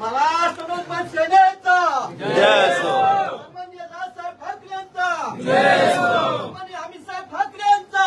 महाराष्ट्र नवनिर्माण सेनेचा जय असो. सन्माननीय राजसाहेब सन्माननीय अमितसाहेब ठाकरेंचा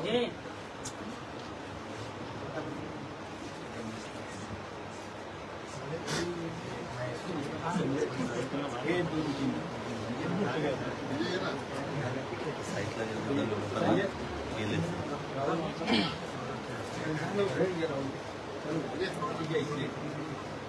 ね。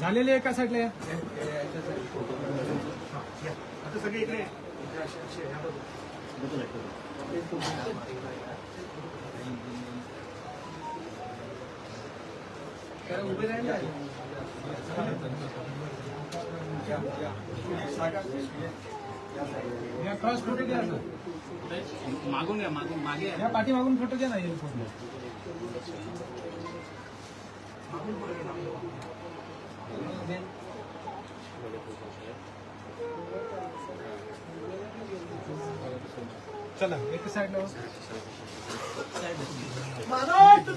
झालेले एका साईडला या? आता सगळे इकडे उभे राहिले क्रॉस फोटो घ्या ना मागून घ्या मागून मागे. या पाठीमागून फोटो घ्या ना हे फोटो. चला एक साईडला हो. महाराष्ट्र